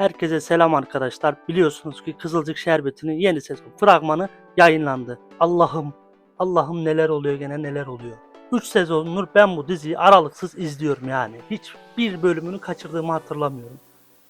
Herkese selam arkadaşlar. Biliyorsunuz ki Kızılcık Şerbeti'nin yeni sezon fragmanı yayınlandı. Allah'ım, Allah'ım neler oluyor gene neler oluyor. 3 sezondur ben bu diziyi aralıksız izliyorum yani. Hiçbir bölümünü kaçırdığımı hatırlamıyorum.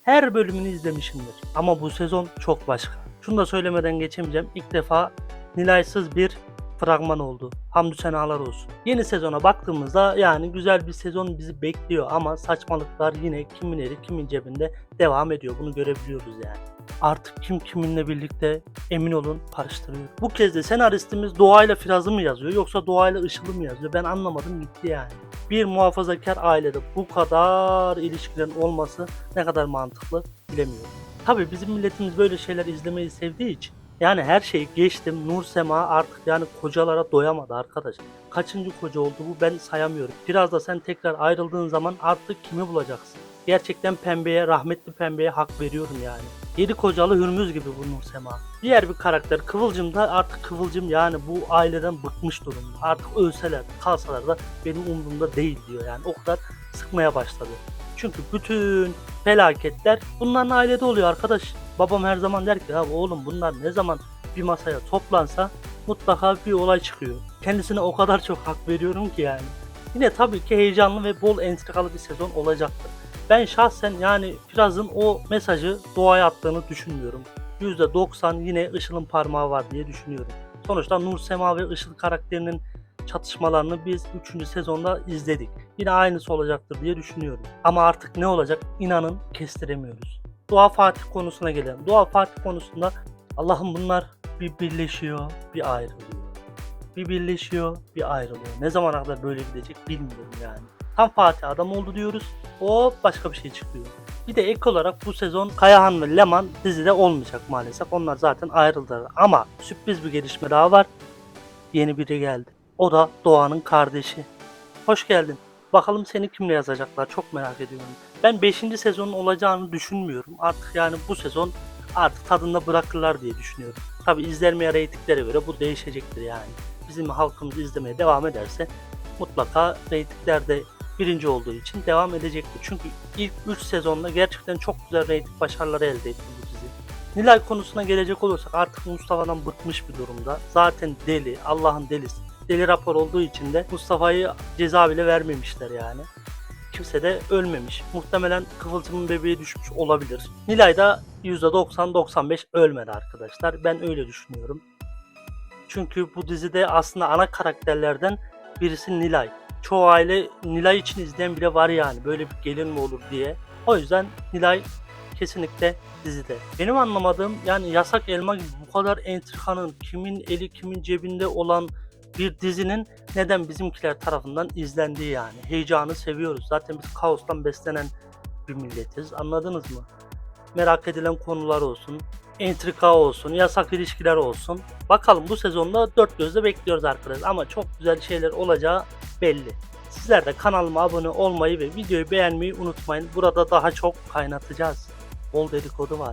Her bölümünü izlemişimdir. Ama bu sezon çok başka. Şunu da söylemeden geçemeyeceğim. İlk defa Nilay'sız bir fragman oldu. Hamdü senalar olsun. Yeni sezona baktığımızda yani güzel bir sezon bizi bekliyor ama saçmalıklar yine kimin eli kimin cebinde devam ediyor. Bunu görebiliyoruz yani. Artık kim kiminle birlikte emin olun karıştırıyor. Bu kez de senaristimiz doğayla Firaz'ı mı yazıyor yoksa doğayla Işıl'ı mı yazıyor? Ben anlamadım gitti yani. Bir muhafazakar ailede bu kadar ilişkilerin olması ne kadar mantıklı bilemiyorum. Tabii bizim milletimiz böyle şeyler izlemeyi sevdiği için yani her şeyi geçtim. Nur Sema artık yani kocalara doyamadı arkadaş. Kaçıncı koca oldu bu ben sayamıyorum. Biraz da sen tekrar ayrıldığın zaman artık kimi bulacaksın? Gerçekten pembeye, rahmetli pembeye hak veriyorum yani. Yedi kocalı Hürmüz gibi bu Nur Sema. Diğer bir karakter Kıvılcım da artık Kıvılcım yani bu aileden bıkmış durumda. Artık ölseler, kalsalar da benim umurumda değil diyor yani. O kadar sıkmaya başladı. Çünkü bütün felaketler bunların ailede oluyor arkadaş. Babam her zaman der ki ya oğlum bunlar ne zaman bir masaya toplansa mutlaka bir olay çıkıyor. Kendisine o kadar çok hak veriyorum ki yani. Yine tabii ki heyecanlı ve bol entrikalı bir sezon olacaktır. Ben şahsen yani Firaz'ın o mesajı doğaya attığını düşünmüyorum. %90 yine Işıl'ın parmağı var diye düşünüyorum. Sonuçta Nur Sema ve Işıl karakterinin çatışmalarını biz 3. sezonda izledik. Yine aynısı olacaktır diye düşünüyorum. Ama artık ne olacak inanın kestiremiyoruz. Dua Fatih konusuna gelelim. Dua Fatih konusunda Allah'ım bunlar bir birleşiyor, bir ayrılıyor. Bir birleşiyor, bir ayrılıyor. Ne zamana kadar böyle gidecek bilmiyorum yani. Tam Fatih adam oldu diyoruz. Hop başka bir şey çıkıyor. Bir de ek olarak bu sezon Kayahan ve Leman dizide olmayacak maalesef. Onlar zaten ayrıldılar. Ama sürpriz bir gelişme daha var. Yeni biri geldi. O da Doğan'ın kardeşi. Hoş geldin. Bakalım seni kimle yazacaklar çok merak ediyorum. Ben 5. sezonun olacağını düşünmüyorum. Artık yani bu sezon artık tadında bırakırlar diye düşünüyorum. Tabi izlenmeye reytinglere göre bu değişecektir yani. Bizim halkımız izlemeye devam ederse mutlaka reytinglerde birinci olduğu için devam edecektir. Çünkü ilk 3 sezonda gerçekten çok güzel reyting başarıları elde etti bu dizi. Nilay konusuna gelecek olursak artık Mustafa'dan bıkmış bir durumda. Zaten deli, Allah'ın delisi. Deli rapor olduğu için de Mustafa'yı ceza bile vermemişler yani. Kimse de ölmemiş. Muhtemelen Kıvılcım'ın bebeği düşmüş olabilir. Nilay da %90-95 ölmedi arkadaşlar. Ben öyle düşünüyorum. Çünkü bu dizide aslında ana karakterlerden birisi Nilay. Çoğu aile Nilay için izleyen bile var yani. Böyle bir gelin mi olur diye. O yüzden Nilay kesinlikle dizide. Benim anlamadığım yani Yasak Elma gibi bu kadar entrikanın kimin eli kimin cebinde olan bir dizinin neden bizimkiler tarafından izlendiği yani. Heyecanı seviyoruz. Zaten biz kaostan beslenen bir milletiz. Anladınız mı? Merak edilen konular olsun, entrika olsun, yasak ilişkiler olsun. Bakalım bu sezonda dört gözle bekliyoruz arkadaşlar. Ama çok güzel şeyler olacağı belli. Sizler de kanalıma abone olmayı ve videoyu beğenmeyi unutmayın. Burada daha çok kaynatacağız. Bol dedikodu var.